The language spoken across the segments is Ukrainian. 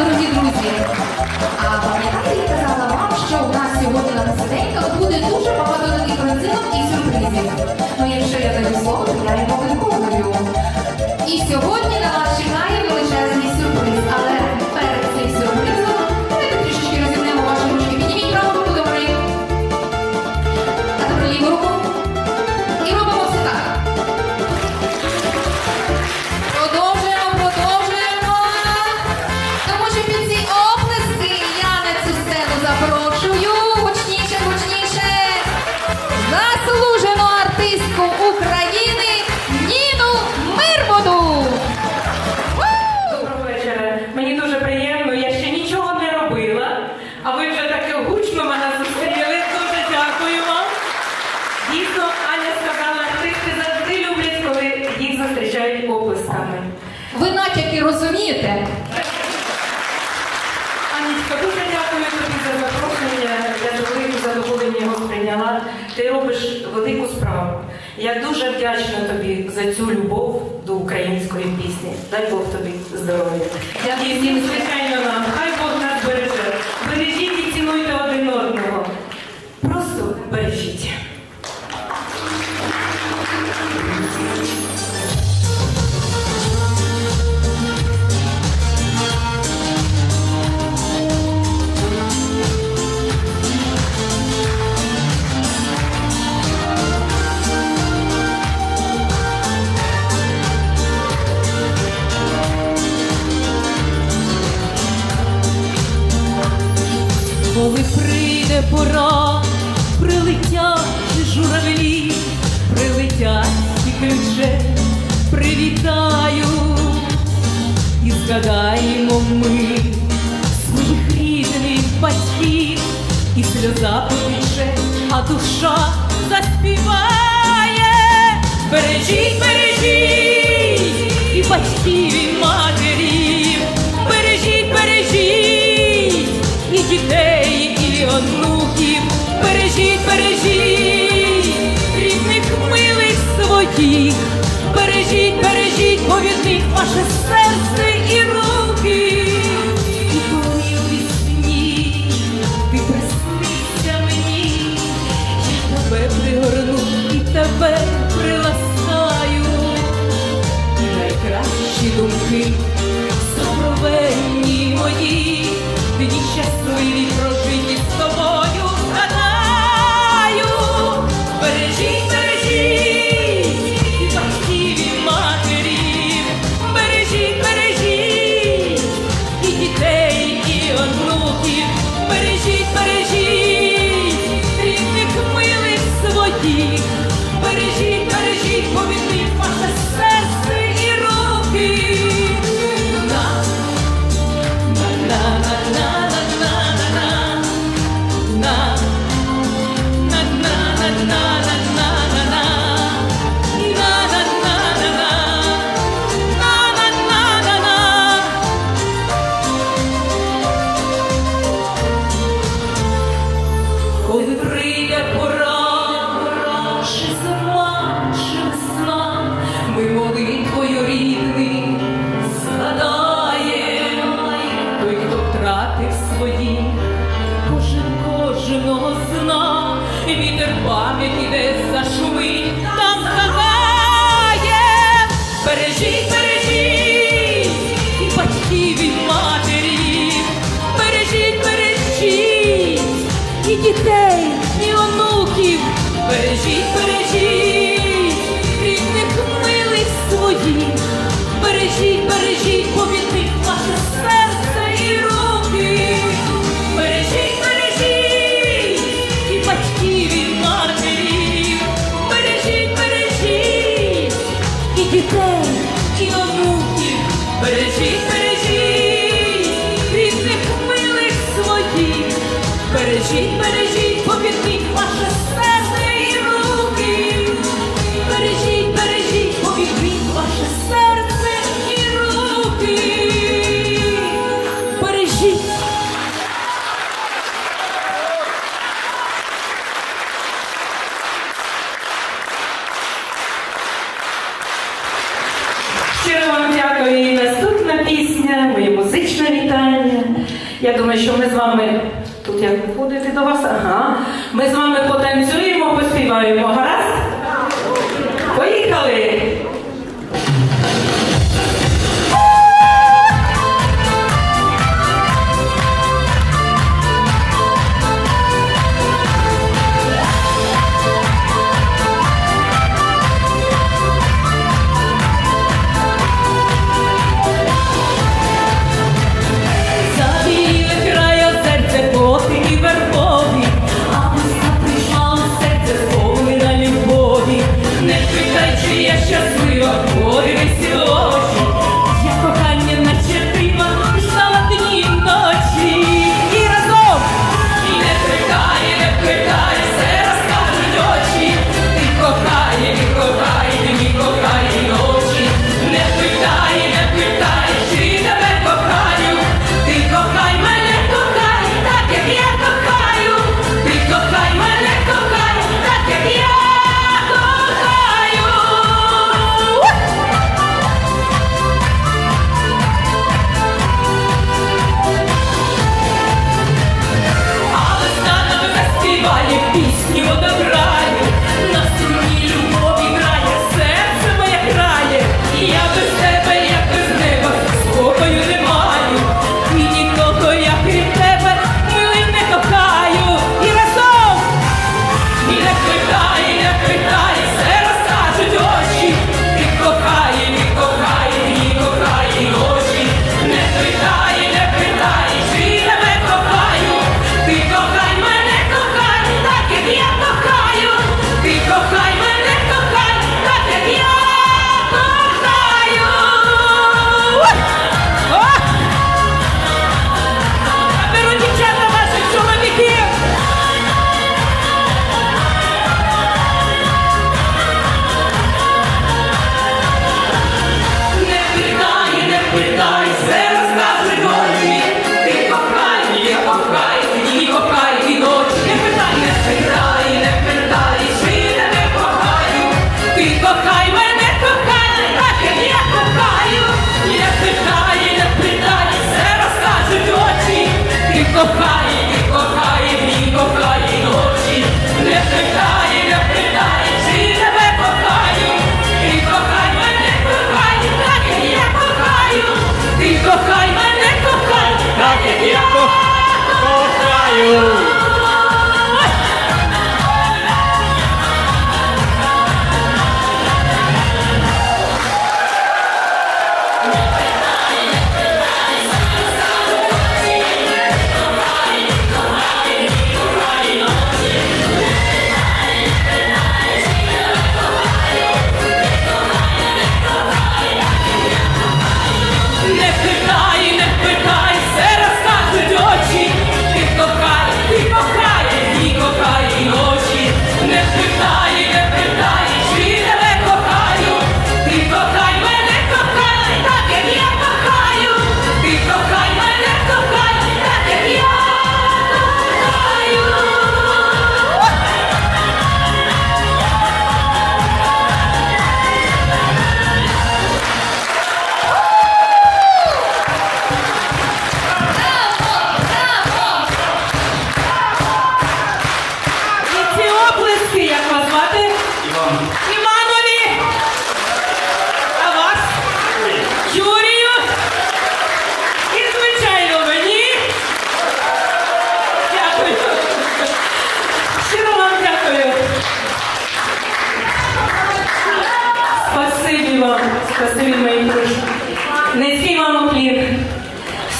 Дорогі друзі, Правильно Аня сказала, артисти завжди люблять, коли їх зустрічають описками. Ви натяки розумієте? Анічка, дуже дякую тобі за запрошення. Я з великим задоволенням його прийняла. Ти робиш велику справу. Я дуже вдячна тобі за цю любов до української пісні. Дай Бог тобі здоров'я. Дякую всім, звичайно, нам. коли прийде пора, прилетять журавлі, прилетять і ключе, привітаю і згадаємо ми своїх рідних батьків, і сльоза потече, а душа заспіває, бережіть, бережіть і батьків. них ваше серце. you go. Я думаю, що ми з вами тут як виходити до вас, ага. Ми з вами потанцюємо, поспіваємо. Гаразд? Поїхали!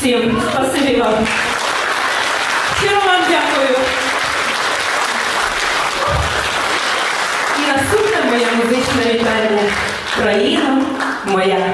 всім. Спасибі вам. Щиро вам дякую. І наступне моє музичне вітання. Країна моя.